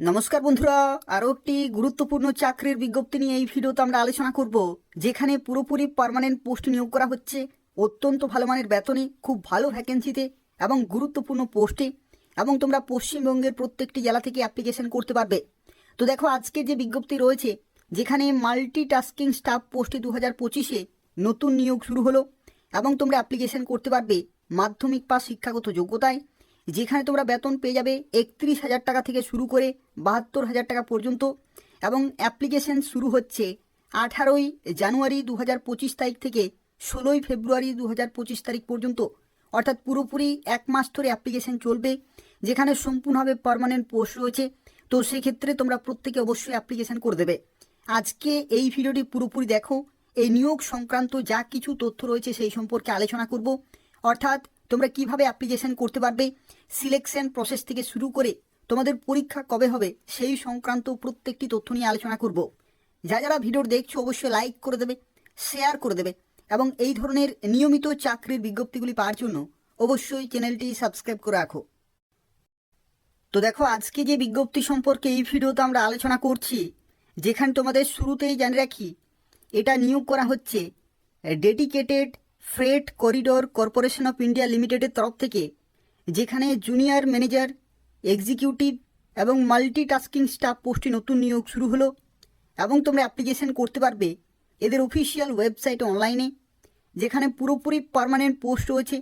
নমস্কার বন্ধুরা, আরও একটি গুরুত্বপূর্ণ চাকরির বিজ্ঞপ্তি নিয়ে এই ভিডিওতে আমরা আলোচনা করব, যেখানে পুরোপুরি পার্মানেন্ট পোস্ট নিয়োগ করা হচ্ছে। অত্যন্ত ভালো মানের বেতনে, খুব ভালো ভ্যাকেন্সিতে এবং গুরুত্বপূর্ণ পোস্টে এবং তোমরা পশ্চিমবঙ্গের প্রত্যেকটি জেলা থেকে অ্যাপ্লিকেশন করতে পারবে। তো দেখো, আজকে যে বিজ্ঞপ্তি রয়েছে, যেখানে মাল্টি টাস্কিং স্টাফ পোস্টে দু হাজার পঁচিশে নতুন নিয়োগ শুরু হলো এবং তোমরা অ্যাপ্লিকেশন করতে পারবে মাধ্যমিক পাস শিক্ষাগত যোগ্যতায়। যেখানে তোমরা বেতন পেয়ে যাবে একত্রিশ হাজার টাকা থেকে শুরু করে বাহাত্তর হাজার টাকা পর্যন্ত এবং অ্যাপ্লিকেশন শুরু হচ্ছে আঠারোই জানুয়ারি দু পঁচিশ তারিখ থেকে ষোলোই ফেব্রুয়ারি দু পঁচিশ তারিখ পর্যন্ত। অর্থাৎ পুরোপুরি এক মাস ধরে অ্যাপ্লিকেশন চলবে, যেখানে সম্পূর্ণভাবে পার্মানেন্ট পোস্ট রয়েছে। তো সেক্ষেত্রে তোমরা প্রত্যেকে অবশ্যই অ্যাপ্লিকেশন করে দেবে। আজকে এই ভিডিওটি পুরোপুরি দেখো, এই নিয়োগ সংক্রান্ত যা কিছু তথ্য রয়েছে সেই সম্পর্কে আলোচনা করব। অর্থাৎ তোমরা কীভাবে অ্যাপ্লিকেশন করতে পারবে? সিলেকশন প্রসেস থেকে শুরু করে তোমাদের পরীক্ষা কবে হবে, সেই সংক্রান্ত প্রত্যেকটি তথ্য নিয়ে আলোচনা করব। যা যারা ভিডিও দেখছ অবশ্যই লাইক করে দেবে শেয়ার করে দেবে এবং এই ধরনের নিয়মিত চাকরির বিজ্ঞপ্তিগুলি পাওয়ার জন্য অবশ্যই চ্যানেলটি সাবস্ক্রাইব করে রাখো। তো দেখো, আজকে যে বিজ্ঞপ্তি সম্পর্কে এই ভিডিওতে আমরা আলোচনা করছি, যেখানে তোমাদের শুরুতেই জানিয়ে রাখি, এটা নিয়োগ করা হচ্ছে dedicated freight corridor corporation of India লিমিটেডের তরফ থেকে, যেখানে জুনিয়র ম্যানেজার, এক্সিকিউটিভ এবং মাল্টিটাস্কিং স্টাফ পোস্টে নতুন নিয়োগ শুরু হলো এবং তোমরা অ্যাপ্লিকেশন করতে পারবে এদের অফিসিয়াল ওয়েবসাইট অনলাইনে, যেখানে পুরোপুরি পার্মানেন্ট পোস্ট রয়েছে,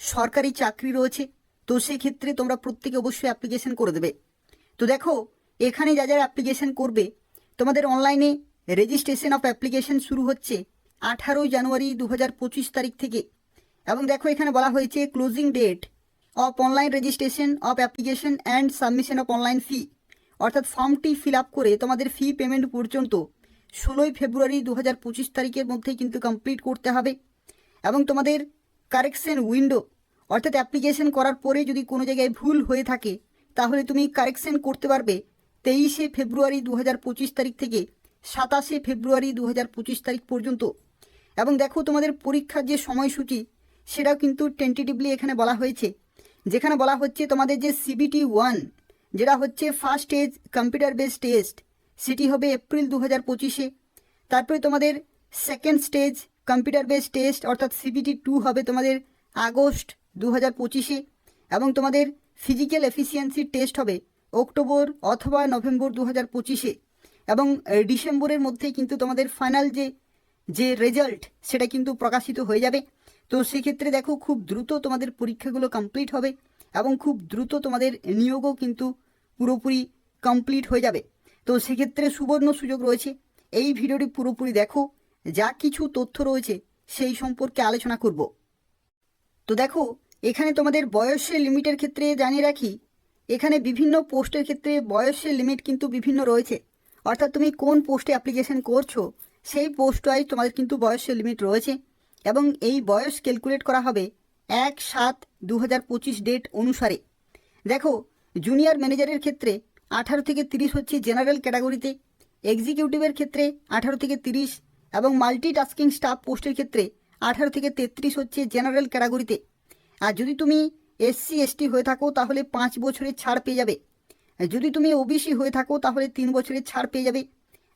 সরকারি চাকরি রয়েছে। তো সেক্ষেত্রে তোমরা প্রত্যেকে অবশ্যই অ্যাপ্লিকেশন করে দেবে। তো দেখো, এখানে যা যারা অ্যাপ্লিকেশন করবে, তোমাদের অনলাইনে রেজিস্ট্রেশন অফ অ্যাপ্লিকেশন শুরু হচ্ছে। আঠারোই জানুয়ারি দু হাজার পঁচিশ তারিখ থেকে। এবং দেখো এখানে বলা হয়েছে closing date of online registration of application and submission of online fee অর্থাৎ ফর্মটি ফিল আপ করে তোমাদের ফি পেমেন্ট পর্যন্ত ষোলোই ফেব্রুয়ারি দু হাজার পঁচিশ তারিখের মধ্যেই কিন্তু কমপ্লিট করতে হবে। এবং তোমাদের কারেকশন উইন্ডো অর্থাৎ অ্যাপ্লিকেশন করার পরে যদি কোনো জায়গায় ভুল হয়ে থাকে, তাহলে তুমি কারেকশন করতে পারবে তেইশে ফেব্রুয়ারি দু হাজার পঁচিশ তারিখ থেকে সাতাশে ফেব্রুয়ারি দু হাজার পঁচিশ তারিখ পর্যন্ত। এবং দেখো তোমাদের পরীক্ষার যে সময়সূচি, সেটাও কিন্তু টেন্টেটিভলি এখানে বলা হয়েছে। যেখানে বলা হচ্ছে তোমাদের যে সিবিটি ওয়ান যেটা হচ্ছে first stage computer base test সেটি হবে এপ্রিল দু হাজার পঁচিশে। তারপরে তোমাদের second stage computer base test অর্থাৎ সিবিটি টু হবে তোমাদের আগস্ট দু হাজার পঁচিশে। এবং তোমাদের ফিজিক্যাল এফিসিয়েন্সি টেস্ট হবে অক্টোবর অথবা নভেম্বর দু হাজার পঁচিশে। এবং ডিসেম্বরের মধ্যেই কিন্তু তোমাদের ফাইনাল যে যে রেজাল্ট সেটা কিন্তু প্রকাশিত হয়ে যাবে। তো সেক্ষেত্রে দেখো খুব দ্রুত তোমাদের পরীক্ষাগুলো কমপ্লিট হবে এবং খুব দ্রুত তোমাদের নিয়োগও কিন্তু পুরোপুরি কমপ্লিট হয়ে যাবে। তো সেক্ষেত্রে সুবর্ণ সুযোগ রয়েছে। এই ভিডিওটি পুরোপুরি দেখো। যা কিছু তথ্য রয়েছে সেই সম্পর্কে আলোচনা করব। তো দেখো, এখানে তোমাদের বয়সের লিমিটের ক্ষেত্রে জানিয়ে রাখি, এখানে বিভিন্ন পোস্টের ক্ষেত্রে বয়সের লিমিট কিন্তু বিভিন্ন রয়েছে। অর্থাৎ তুমি কোন পোস্টে অ্যাপ্লিকেশন করছ সেই পোস্ট ওয়াইজ তোমাদের কিন্তু বয়সের লিমিট রয়েছে। এবং এই বয়স ক্যালকুলেট করা হবে এক সাত দু ডেট অনুসারে। দেখো জুনিয়র ম্যানেজারের ক্ষেত্রে আঠারো থেকে তিরিশ হচ্ছে জেনারেল ক্যাটাগরিতে এক্সিকিউটিভের ক্ষেত্রে আঠারো থেকে তিরিশ এবং মাল্টিটাস্কিং স্টাফ পোস্টের ক্ষেত্রে আঠারো থেকে তেত্রিশ হচ্ছে জেনারেল ক্যাটাগরিতে আর যদি তুমি এসসি এসটি হয়ে থাকো, তাহলে পাঁচ বছরের ছাড় পেয়ে যাবে। যদি তুমি ওবিসি হয়ে থাকো, তাহলে তিন বছরের ছাড় পেয়ে যাবে।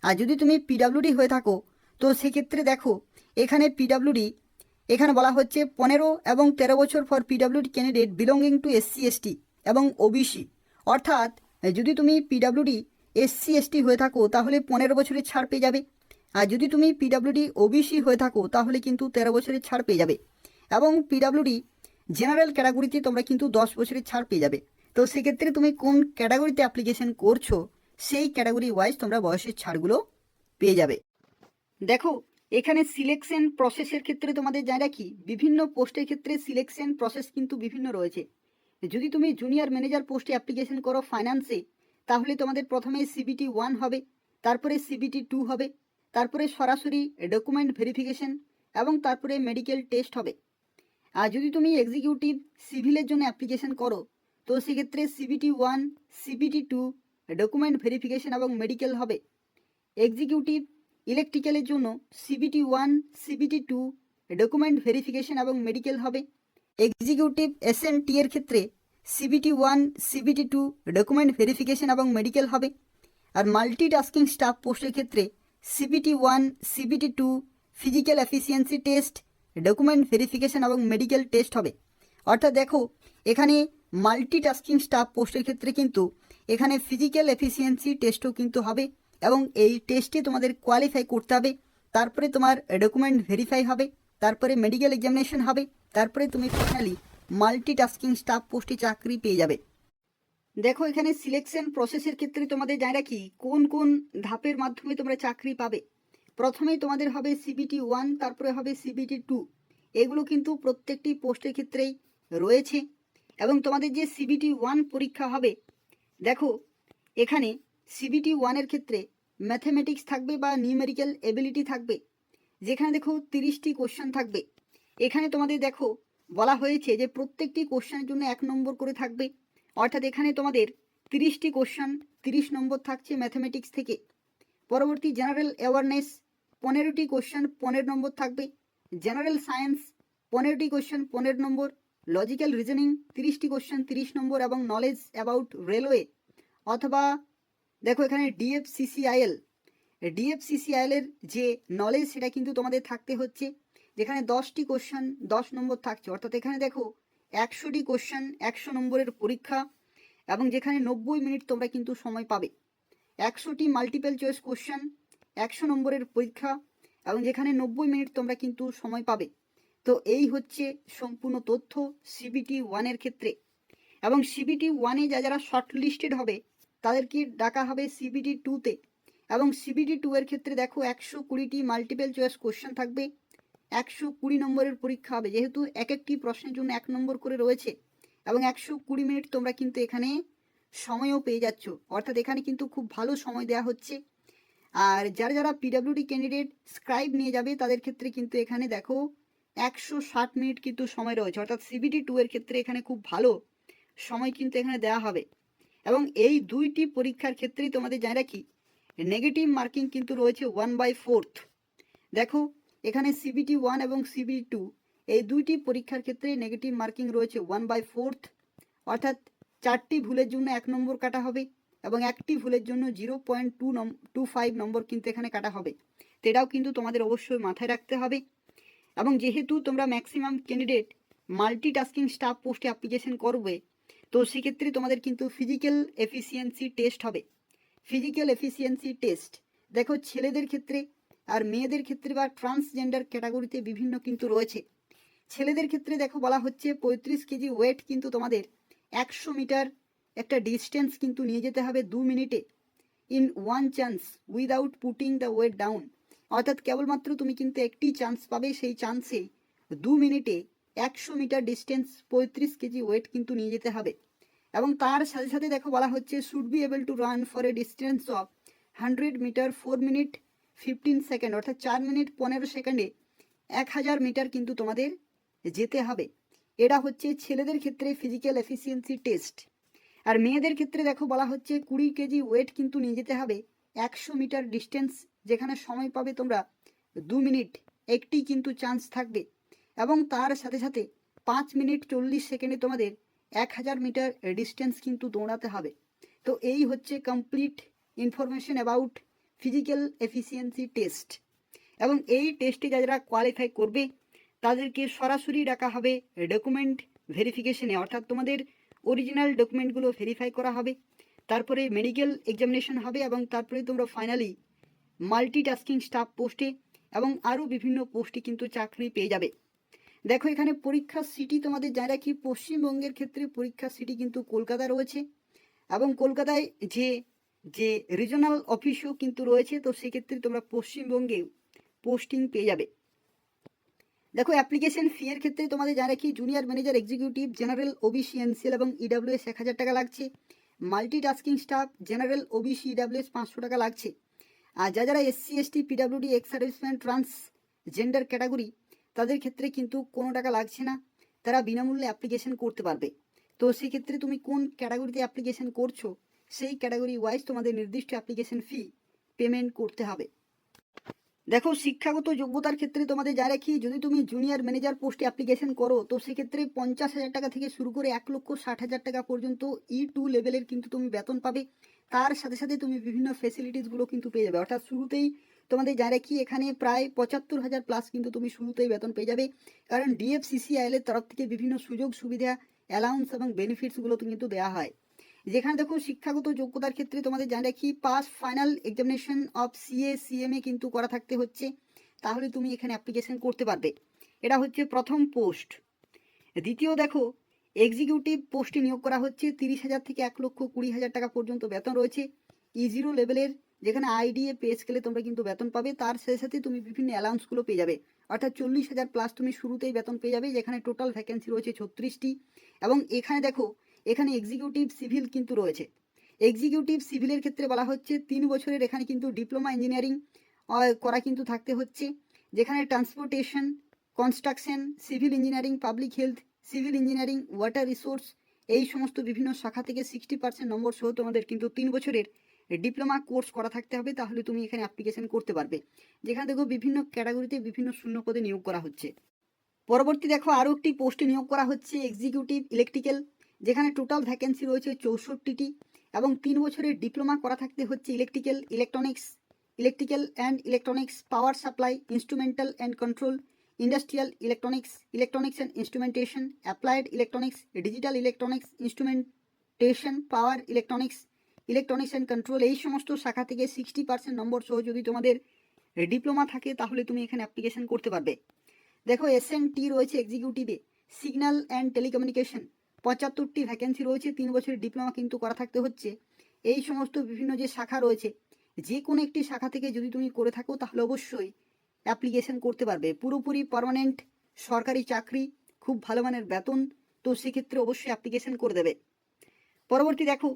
আর যদি তুমি পিডাব্লিউডি হয়ে থাকো, তো সেক্ষেত্রে দেখো, এখানে পিডাব্লিউডি এখানে বলা হচ্ছে পনেরো এবং তেরো বছর for PWD candidate belonging to SC ST এবং ওবিসি অর্থাৎ, যদি তুমি পিডাব্লিউডি এসসি এসটি হয়ে থাকো, তাহলে পনেরো বছরের ছাড় পেয়ে যাবে। আর যদি তুমি পিডাব্লিউডি ওবিসি হয়ে থাকো, তাহলে কিন্তু তেরো বছরের ছাড় পেয়ে যাবে। এবং পিডাব্লিউডি জেনারেল ক্যাটাগরিতে তোমরা কিন্তু দশ বছরের ছাড় পেয়ে যাবে। তো সেক্ষেত্রে তুমি কোন ক্যাটাগরিতে অ্যাপ্লিকেশন করছ সেই ক্যাটাগরি ওয়াইজ তোমরা বয়সের ছাড়গুলো পেয়ে যাবে। দেখো, এখানে সিলেকশন প্রসেসের ক্ষেত্রে তোমাদের জানা কি? বিভিন্ন পোস্টের ক্ষেত্রে সিলেকশন প্রসেস কিন্তু বিভিন্ন রয়েছে। যদি তুমি জুনিয়র ম্যানেজার পোস্টে অ্যাপ্লিকেশন করো ফাইন্যান্সে তাহলে তোমাদের প্রথমে সিবিটি ওয়ান হবে, তারপরে সিবিটি টু হবে, তারপরে সরাসরি ডকুমেন্ট ভেরিফিকেশন এবং তারপরে মেডিকেল টেস্ট হবে। আর যদি তুমি এক্সিকিউটিভ সিভিলের জন্য অ্যাপ্লিকেশন করো, তো সেক্ষেত্রে CBT one CBT two document verification এবং মেডিকেল হবে। এক্সিকিউটিভ ইলেকট্রিক্যালের জন্য CBT one CBT two document verification এবং মেডিকেল হবে। এক্সিকিউটিভ এস এম টি এর ক্ষেত্রে CBT one CBT two document verification এবং মেডিকেল হবে। আর মাল্টিটাস্কিং স্টাফ পোস্টের ক্ষেত্রে CBT one CBT two physical efficiency test document verification এবং মেডিকেল টেস্ট হবে। অর্থাৎ দেখো, এখানে মাল্টিটাস্কিং স্টাফ পোস্টের ক্ষেত্রে কিন্তু এখানে ফিজিক্যাল এফিসিয়েন্সি টেস্টও কিন্তু হবে এবং এই টেস্টে তোমাদের কোয়ালিফাই করতে হবে। তারপরে তোমার ডকুমেন্ট ভেরিফাই হবে, তারপরে মেডিকেল এক্সামিনেশন হবে, তারপরে তুমি ফাইনালি মাল্টিটাস্কিং স্টাফ পোস্টে চাকরি পেয়ে যাবে। দেখো এখানে সিলেকশন প্রসেসের ক্ষেত্রে তোমাদের জানা রাখি কোন কোন ধাপের মাধ্যমে তোমরা চাকরি পাবে। প্রথমেই তোমাদের হবে সিবিটি ওয়ান তারপরে হবে সিবিটি টু এগুলো কিন্তু প্রত্যেকটি পোস্টের ক্ষেত্রেই রয়েছে এবং তোমাদের যে সিবিটি ওয়ান পরীক্ষা হবে দেখো, এখানে সিবিটি ওয়ানের ক্ষেত্রে ম্যাথমেটিক্স থাকবে বা নিউমেরিক্যাল এবিলিটি থাকবে, যেখানে দেখো তিরিশটি কোশ্চেন থাকবে। এখানে তোমাদের দেখো, বলা হয়েছে যে প্রত্যেকটি কোশ্চেনের জন্য এক নম্বর করে থাকবে। অর্থাৎ এখানে তোমাদের তিরিশটি কোশ্চেন তিরিশ নম্বর থাকছে ম্যাথমেটিক্স থেকে। পরবর্তী জেনারেল অ্যাওয়ারনেস পনেরোটি কোশ্চেন পনেরো নম্বর থাকবে। জেনারেল সায়েন্স পনেরোটি কোশ্চেন পনেরো নম্বর। লজিক্যাল রিজনিং, তিরিশটি কোশ্চেন, তিরিশ নম্বর এবং নলেজ অ্যাবাউট রেলওয়ে অথবা দেখো এখানে ডিএফসিসিআইএল ডিএফসিসিআইএল এর যে নলেজ সেটা কিন্তু তোমাদের থাকতে হচ্ছে। যেখানে দশটি কোশ্চেন, দশ নম্বর থাকছে। অর্থাৎ এখানে দেখো একশোটি কোশ্চেন, একশো নম্বরের পরীক্ষা এবং যেখানে নব্বই মিনিট তোমরা কিন্তু সময় পাবে। একশোটি মাল্টিপেল চয়েস কোশ্চেন, একশো নম্বরের পরীক্ষা এবং যেখানে নব্বই মিনিট তোমরা কিন্তু সময় পাবে। তো এই হচ্ছে সম্পূর্ণ তথ্য সিবিটি ওয়ানের ক্ষেত্রে। এবং সিবিটি ওয়ানে যা যারা শর্ট লিস্টেড হবে, তাদেরকে ডাকা হবে সিবিটি টুতে এবং সিবিটি টু এর ক্ষেত্রে দেখো একশো কুড়িটি মাল্টিপেল চয়েস কোশ্চেন থাকবে। একশো কুড়ি নম্বরের পরীক্ষা হবে। যেহেতু এক একটি প্রশ্নের জন্য এক নম্বর করে রয়েছে। এবং একশো কুড়ি মিনিট তোমরা কিন্তু এখানে সময়ও পেয়ে যাচ্ছ। অর্থাৎ এখানে কিন্তু খুব ভালো সময় দেওয়া হচ্ছে। আর যারা যারা পিডাব্লিউডি ক্যান্ডিডেট স্ক্রাইব নিয়ে যাবে, তাদের ক্ষেত্রে কিন্তু এখানে দেখো একশো ষাট মিনিট কিন্তু সময় রয়েছে। অর্থাৎ সিবিটি টু এর ক্ষেত্রে এখানে খুব ভালো সময় কিন্তু এখানে দেওয়া হবে। এবং এই দুইটি পরীক্ষার ক্ষেত্রেই তোমাদের জানা রাখি নেগেটিভ মার্কিং কিন্তু রয়েছে ওয়ান বাই ফোর্থ দেখো, এখানে সিবিটি ওয়ান এবং সিবিটি টু এই দুইটি পরীক্ষার ক্ষেত্রে নেগেটিভ মার্কিং রয়েছে ওয়ান বাই ফোর্থ অর্থাৎ চারটি ভুলের জন্য এক নম্বর কাটা হবে এবং একটি ভুলের জন্য জিরো পয়েন্ট টু নম টু ফাইভ নম্বর কিন্তু এখানে কাটা হবে। তো এটাও কিন্তু তোমাদের অবশ্যই মাথায় রাখতে হবে। এবং যেহেতু তোমরা ম্যাক্সিমাম ক্যান্ডিডেট মাল্টিটাস্কিং স্টাফ পোস্টে অ্যাপ্লিকেশন করবে, তো সেক্ষেত্রে তোমাদের কিন্তু ফিজিক্যাল এফিসিয়েন্সি টেস্ট হবে। ফিজিক্যাল এফিসিয়েন্সি টেস্ট দেখো ছেলেদের ক্ষেত্রে আর মেয়েদের ক্ষেত্রে বা ট্রান্সজেন্ডার ক্যাটাগরিতে বিভিন্ন কিন্তু রয়েছে। ছেলেদের ক্ষেত্রে দেখো বলা হচ্ছে পঁয়ত্রিশ কেজি ওয়েট কিন্তু তোমাদের একশো মিটার একটা ডিস্টেন্স কিন্তু নিয়ে যেতে হবে দু মিনিটে। In one chance without putting the weight down অর্থাৎ কেবলমাত্র তুমি কিন্তু একটি চান্স পাবে, সেই চান্সে দু মিনিটে একশো মিটার ডিস্টেন্স পঁয়ত্রিশ কেজি ওয়েট কিন্তু নিয়ে যেতে হবে। এবং তার সাথে সাথে দেখো বলা হচ্ছে should be able to run for a distance of hundred metre four minute fifteen second অর্থাৎ চার মিনিট পনেরো সেকেন্ডে এক হাজার মিটার কিন্তু তোমাদের যেতে হবে। এটা হচ্ছে ছেলেদের ক্ষেত্রে ফিজিক্যাল এফিসিয়েন্সি টেস্ট আর মেয়েদের ক্ষেত্রে দেখো বলা হচ্ছে কুড়ি কেজি ওয়েট কিন্তু নিয়ে যেতে হবে। একশো মিটার ডিস্টেন্স যেখানে সময় পাবে তোমরা দু মিনিট, একটি কিন্তু চান্স থাকবে। এবং তার সাথে সাথে পাঁচ মিনিট চল্লিশ সেকেন্ডে তোমাদের এক হাজার মিটার ডিস্টেন্স কিন্তু দৌড়াতে হবে। তো এই হচ্ছে complete information about physical efficiency test এবং এই টেস্টে যারা কোয়ালিফাই করবে, তাদেরকে সরাসরি ডাকা হবে ডকুমেন্ট ভেরিফিকেশনে অর্থাৎ তোমাদের অরিজিনাল ডকুমেন্টগুলো ভেরিফাই করা হবে। তারপরে মেডিকেল এক্সামিনেশন হবে এবং তারপরে তোমরা ফাইনালি মাল্টিটাস্কিং স্টাফ পোস্টে এবং আরও বিভিন্ন পোস্টে কিন্তু চাকরি পেয়ে যাবে। দেখো এখানে পরীক্ষার সিটি তোমাদের জানা রাখি পশ্চিমবঙ্গের ক্ষেত্রে পরীক্ষার সিটি কিন্তু কলকাতা রয়েছে এবং কলকাতায় যে যে রিজনাল অফিসও কিন্তু রয়েছে, তো সেক্ষেত্রে তোমরা পশ্চিমবঙ্গে পোস্টিং পেয়ে যাবে। দেখো অ্যাপ্লিকেশন ফি এর ক্ষেত্রে তোমাদের জানা রাখি junior manager executive general OBC NCL এবং ইডাব্লিউএস এক হাজার টাকা লাগছে। Multitasking staff general OBC EWS পাঁচশো টাকা লাগছে। আর যা যারা SC ST PWD ex serviceman transgender category তাদের ক্ষেত্রে কিন্তু কোনো টাকা লাগছে না। তারা বিনামূল্যে অ্যাপ্লিকেশন করতে পারবে। তো সেক্ষেত্রে তুমি কোন ক্যাটাগরিতে অ্যাপ্লিকেশন করছ, সেই ক্যাটাগরি ওয়াইজ তোমাদের নির্দিষ্ট অ্যাপ্লিকেশন ফি পেমেন্ট করতে হবে। দেখো, শিক্ষাগত যোগ্যতার ক্ষেত্রে তোমাদের যা রাখি যদি তুমি জুনিয়র ম্যানেজার পোস্টে অ্যাপ্লিকেশন করো, তো সেক্ষেত্রে পঞ্চাশ হাজার টাকা থেকে শুরু করে এক লক্ষ ষাট হাজার টাকা পর্যন্ত ই টু লেভেলের কিন্তু তুমি বেতন পাবে। তার সাথে সাথে তুমি বিভিন্ন ফেসিলিটিসগুলো কিন্তু পেয়ে যাবে। অর্থাৎ শুরুতেই তোমাদের যা রাখি এখানে প্রায় পঁচাত্তর হাজার প্লাস কিন্তু তুমি শুরুতেই বেতন পেয়ে যাবে। কারণ ডিএফসিসিআইএল এর তরফ থেকে বিভিন্ন সুযোগ সুবিধা অ্যালাউন্স এবং বেনিফিটসগুলো কিন্তু দেওয়া হয়। যেখানে দেখো শিক্ষাগত যোগ্যতার ক্ষেত্রে তোমাদের জানা রাখি pass final examination of CA CMA কিন্তু করা থাকতে হচ্ছে। তাহলে তুমি এখানে অ্যাপ্লিকেশন করতে পারবে। এটা হচ্ছে প্রথম পোস্ট দ্বিতীয় দেখো এক্সিকিউটিভ পোস্টে নিয়োগ করা হচ্ছে। তিরিশ হাজার থেকে এক লক্ষ কুড়ি হাজার টাকা পর্যন্ত বেতন রয়েছে। ইজিরো লেভেলের যেখানে আইডিএ পে স্কেলে তোমরা কিন্তু বেতন পাবে। তার সাথে সাথে তুমি বিভিন্ন অ্যালাউন্সগুলো পেয়ে যাবে। অর্থাৎ চল্লিশ হাজার প্লাস তুমি শুরুতেই বেতন পেয়ে যাবে, যেখানে টোটাল ভ্যাকেন্সি রয়েছে ছত্রিশটি। এবং এখানে দেখো এখানে এক্সিকিউটিভ সিভিল কিন্তু রয়েছে। এক্সিকিউটিভ সিভিলের ক্ষেত্রে বলা হচ্ছে তিন বছরের এখানে কিন্তু ডিপ্লোমা ইঞ্জিনিয়ারিং করা কিন্তু থাকতে হচ্ছে। যেখানে transportation construction civil engineering public health civil engineering water resource এই সমস্ত বিভিন্ন শাখা থেকে সিক্সটি পার্সেন্ট নম্বর সহ তোমাদের কিন্তু তিন বছরের ডিপ্লোমা কোর্স করা থাকতে হবে। তাহলে তুমি এখানে অ্যাপ্লিকেশন করতে পারবে। যেখানে দেখো বিভিন্ন ক্যাটাগরিতে বিভিন্ন শূন্য পদে নিয়োগ করা হচ্ছে। পরবর্তী দেখো আরও একটি পোস্টে নিয়োগ করা হচ্ছে এক্সিকিউটিভ ইলেকট্রিক্যাল যেখানে টোটাল ভ্যাকেন্সি রয়েছে চৌষট্টিটি এবং তিন বছরের ডিপ্লোমা করা থাকতে হচ্ছে electrical electronics electrical and electronics power supply instrumental and control industrial electronics electronics and instrumentation applied electronics digital electronics instrumentation power electronics electronics and control এই সমস্ত শাখা থেকে সিক্সটি পার্সেন্ট নম্বর সহ যদি তোমাদের ডিপ্লোমা থাকে, তাহলে তুমি এখানে অ্যাপ্লিকেশন করতে পারবে। দেখো এস রয়েছে এক্সিকিউটিভে সিগন্যাল অ্যান্ড টেলিকমিউনিকেশন পঁচাত্তরটি ভ্যাকেন্সি রয়েছে, তিন বছরের ডিপ্লোমা কিন্তু করা থাকতে হচ্ছে। এই সমস্ত বিভিন্ন যে শাখা রয়েছে, যে কোনো একটি শাখা থেকে যদি তুমি করে থাকো তাহলে অবশ্যই অ্যাপ্লিকেশন করতে পারবে। পুরোপুরি পার্মানেন্ট সরকারি চাকরি, খুব ভালো মানের বেতন, তো সেক্ষেত্রে অবশ্যই অ্যাপ্লিকেশন করে দেবে। পরবর্তী দেখো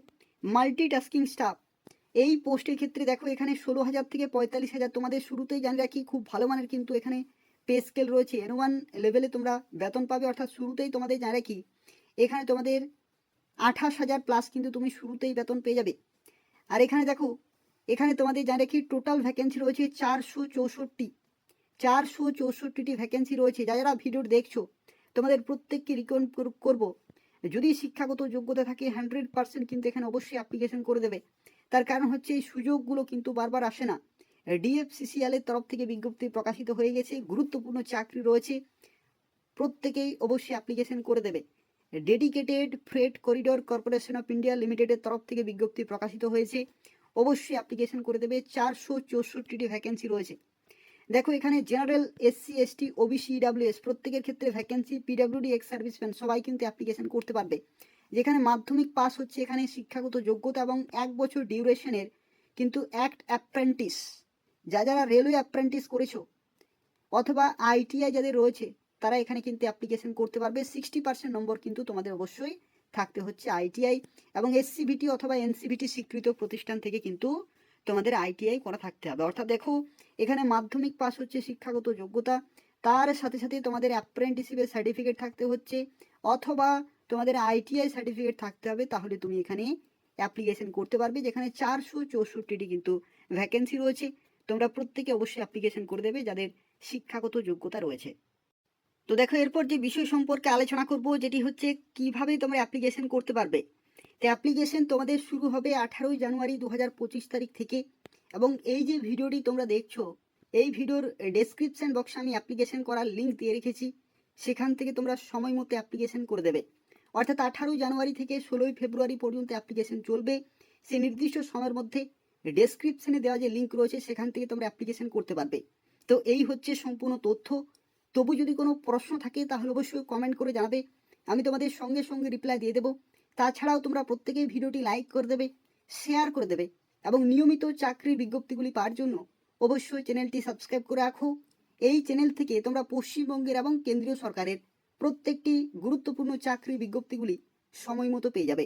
মাল্টিটাস্কিং স্টাফ এই পোস্টের ক্ষেত্রে দেখো, এখানে ষোলো হাজার থেকে পঁয়তাল্লিশ হাজার তোমাদের শুরুতেই জানি রাখি, খুব ভালো মানের কিন্তু এখানে পে স্কেল রয়েছে। এন ওয়ান লেভেলে তোমরা বেতন পাবে, অর্থাৎ শুরুতেই তোমাদের জানি রাখি এখানে তোমাদের আঠাশ হাজার প্লাস কিন্তু তুমি শুরুতেই বেতন পেয়ে যাবে। আর এখানে দেখো, এখানে তোমাদের জানি রাখি টোটাল ভ্যাকেন্সি রয়েছে চারশো চৌষট্টি। চারশো চৌষট্টিটি ভ্যাকেন্সি রয়েছে। যা যারা ভিডিও দেখছ, তোমাদের প্রত্যেককে রিকমেন্ড করব। যদি শিক্ষাগত যোগ্যতা থাকে হান্ড্রেড পার্সেন্ট কিন্তু এখানে অবশ্যই অ্যাপ্লিকেশন করে দেবে। তার কারণ হচ্ছে এই সুযোগগুলো কিন্তু বারবার আসে না। ডিএফসিসিএল এর তরফ থেকে বিজ্ঞপ্তি প্রকাশিত হয়ে গেছে, গুরুত্বপূর্ণ চাকরি রয়েছে, প্রত্যেকেই অবশ্যই অ্যাপ্লিকেশন করে দেবে। Dedicated freight corridor corporation of India লিমিটেডের তরফ থেকে বিজ্ঞপ্তি প্রকাশিত হয়েছে। অবশ্যই অ্যাপ্লিকেশন করে দেবে, চারশো চৌষট্টিটি ভ্যাকেন্সি রয়েছে। দেখো, এখানে general SC ST OBC WS প্রত্যেকের ক্ষেত্রে ভ্যাকেন্সি পিডাব্লিউডি এক্স সার্ভিসম্যান সবাই কিন্তু অ্যাপ্লিকেশন করতে পারবে। যেখানে মাধ্যমিক পাস হচ্ছে, এখানে শিক্ষাগত যোগ্যতা এবং এক বছর ডিউরেশনের কিন্তু অ্যাক্ট অ্যাপ্রেন্টিস যা যারা রেলওয়ে অ্যাপ্রেন্টিস করেছ, অথবা আইটিআই যাদের রয়েছে তারা এখানে কিন্তু অ্যাপ্লিকেশন করতে পারবে। সিক্সটি পার্সেন্ট নম্বর কিন্তু তোমাদের অবশ্যই থাকতে হচ্ছে আইটিআই এবং এসসিবিটি অথবা এনসিবিটি স্বীকৃত প্রতিষ্ঠান থেকে কিন্তু তোমাদের আইটিআই করা থাকতে হবে। অর্থাৎ দেখো, এখানে মাধ্যমিক পাস হচ্ছে, শিক্ষাগত যোগ্যতা। তার সাথে সাথে তোমাদের অ্যাপ্রেন্টিসিপের সার্টিফিকেট থাকতে হচ্ছে অথবা তোমাদের আইটিআই সার্টিফিকেট থাকতে হবে। তাহলে তুমি এখানে অ্যাপ্লিকেশন করতে পারবে, যেখানে চারশো চৌষট্টিটি কিন্তু ভ্যাকেন্সি রয়েছে। তোমরা প্রত্যেকে অবশ্যই অ্যাপ্লিকেশন করে দেবে যাদের শিক্ষাগত যোগ্যতা রয়েছে। তো দেখো, এরপর যে বিষয় সম্পর্কে আলোচনা করব, যেটি হচ্ছে কীভাবে তোমরা অ্যাপ্লিকেশন করতে পারবে। তো অ্যাপ্লিকেশন তোমাদের শুরু হবে আঠারোই জানুয়ারি দু হাজার পঁচিশ তারিখ থেকে এবং এই যে ভিডিওটি তোমরা দেখছ, এই ভিডিওর ডেসক্রিপশন বক্সে আমি অ্যাপ্লিকেশন করার লিঙ্ক দিয়ে রেখেছি। সেখান থেকে তোমরা সময় মতো অ্যাপ্লিকেশন করে দেবে। অর্থাৎ আঠারোই জানুয়ারি থেকে ষোলোই ফেব্রুয়ারি পর্যন্ত অ্যাপ্লিকেশন চলবে। সেই নির্দিষ্ট সময়ের মধ্যে ডেসক্রিপশনে দেওয়া যে লিঙ্ক রয়েছে, সেখান থেকে তোমরা অ্যাপ্লিকেশন করতে পারবে। তো এই হচ্ছে সম্পূর্ণ তথ্য। তবু যদি কোনো প্রশ্ন থাকে, তাহলে অবশ্যই কমেন্ট করে জানাবে। আমি তোমাদের সঙ্গে সঙ্গে রিপ্লাই দিয়ে দেবো। তাছাড়াও তোমরা প্রত্যেকেই ভিডিওটি লাইক করে দেবে শেয়ার করে দেবে এবং নিয়মিত চাকরির বিজ্ঞপ্তিগুলি পাওয়ার জন্য অবশ্যই চ্যানেলটি সাবস্ক্রাইব করে রাখো। এই চ্যানেল থেকে তোমরা পশ্চিমবঙ্গের এবং কেন্দ্রীয় সরকারের প্রত্যেকটি গুরুত্বপূর্ণ চাকরির বিজ্ঞপ্তিগুলি সময় মতো পেয়ে যাবে।